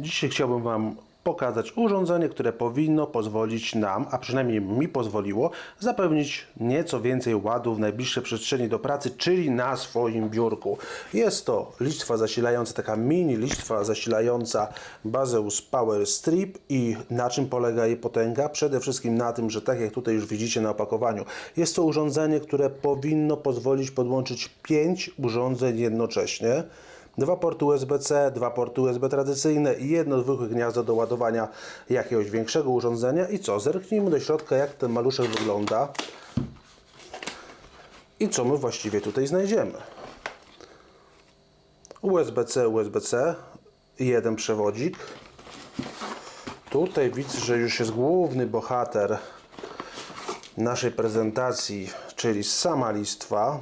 Dzisiaj chciałbym Wam pokazać urządzenie, które powinno pozwolić nam, a przynajmniej mi pozwoliło, zapewnić nieco więcej ładu w najbliższej przestrzeni do pracy, czyli na swoim biurku. Jest to listwa zasilająca, taka mini listwa zasilająca Bazeus Power Strip i na czym polega jej potęga? Przede wszystkim na tym, że tak jak tutaj już widzicie na opakowaniu, jest to urządzenie, które powinno pozwolić podłączyć 5 urządzeń jednocześnie. Dwa porty USB-C, dwa porty USB tradycyjne i jedno zwykłe gniazdo do ładowania jakiegoś większego urządzenia. I co? Zerknijmy do środka, jak ten maluszek wygląda i co my właściwie tutaj znajdziemy. USB-C, USB-C, jeden przewodzik. Tutaj widzę, że już jest główny bohater naszej prezentacji, czyli sama listwa.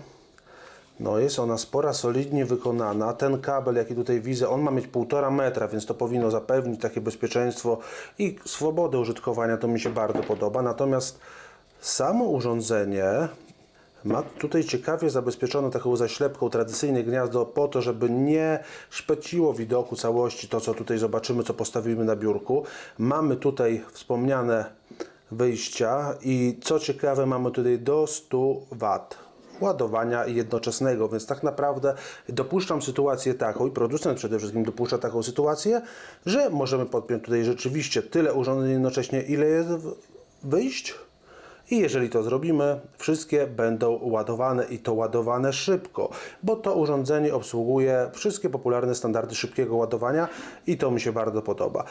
No jest ona spora, solidnie wykonana. Ten kabel, jaki tutaj widzę, on ma mieć 1,5 metra, więc to powinno zapewnić takie bezpieczeństwo i swobodę użytkowania. To mi się bardzo podoba. Natomiast samo urządzenie ma tutaj ciekawie zabezpieczone taką zaślepką tradycyjne gniazdo po to, żeby nie szpeciło widoku całości to, co tutaj zobaczymy, co postawimy na biurku. Mamy tutaj wspomniane wyjścia i co ciekawe mamy tutaj do 100 W ładowania jednoczesnego, więc tak naprawdę dopuszczam sytuację taką i producent przede wszystkim dopuszcza taką sytuację, że możemy podpiąć tutaj rzeczywiście tyle urządzeń jednocześnie, ile jest wyjść i jeżeli to zrobimy, wszystkie będą ładowane i to ładowane szybko, bo to urządzenie obsługuje wszystkie popularne standardy szybkiego ładowania i to mi się bardzo podoba.